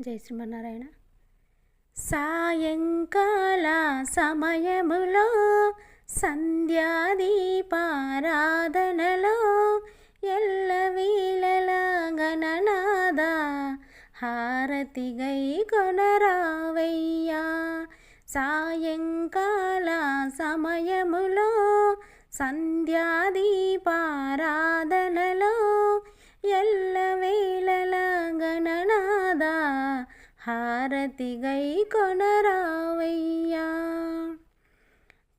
జై శ్రీమన్నారాయణ. సాయంకాల సమయములో సంధ్యాదీపారాధనలో ఎల్లవీలల గణనాద హారతిగై కొనరావయ్యా. సాయంకాల సమయములో సంధ్యాదీపారాధనలో హారతి కొనరావయ్యా.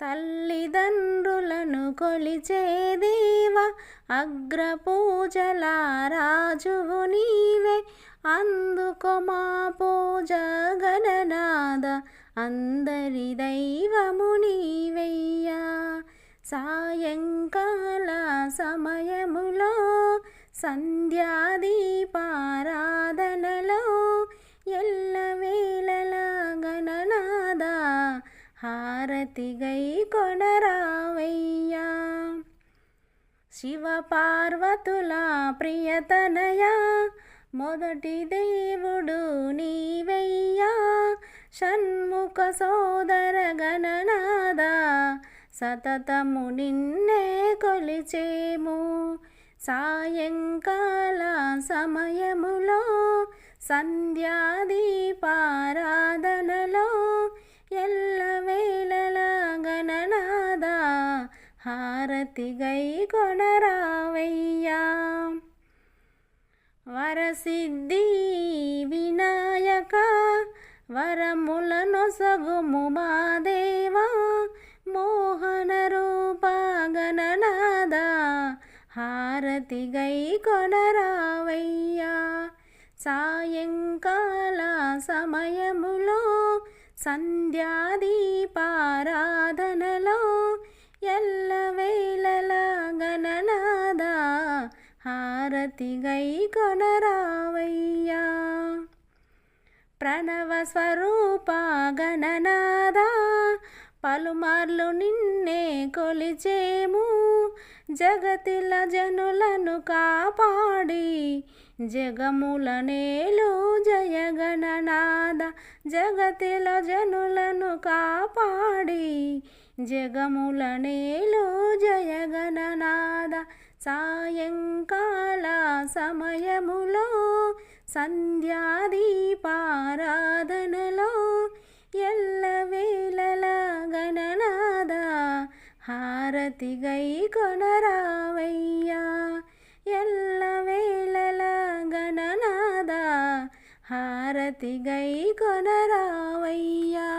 తల్లిదండ్రులను కొలిచే దేవా అగ్రపూజల రాజువు నీవే. అందుకో మా పూజ గణనాద అందరి దైవము నీవయ్యా. సాయంకాల సమయములో సంధ్యాదీ హారతి గై కొనరావయ్యా. శివ పార్వతుల ప్రియతనయ మొదటి దేవుడు నీవయ్యా. షణ్ముఖ సోదర గణనాద సతతము నిన్నే కొలిచేము. సాయంకాల సమయములో సంధ్యాదీపారాధన హారతి గై కొనరావయ్యా వరసిద్ధి వినాయక వరములను సగుము మా దేవా. మోహన రూప గణనాద హారతి గై కొనరావయ్యా సాయంకాల సమయములో సంధ్యాదీపారాధనలో ఎల్లవేళల హారతి కొనరావయ్యా. ప్రణవ స్వరూప గణనాదా పలుమార్లు నిన్నే కొలిచేము. జగతిల జనులను కాపాడి జగములనేలు జయగణనాద జగతిల జనులను కాపాడి జగములనేలు జయగణనాద సాయంకాల సమయములో సంధ్యాదీపారాధనలో ఎల్లవేళల గణనాద హారతి గై కొనరావయ్యా. ఎల్లవేళల గణనాద హారతి గై కొనరావయ్యా.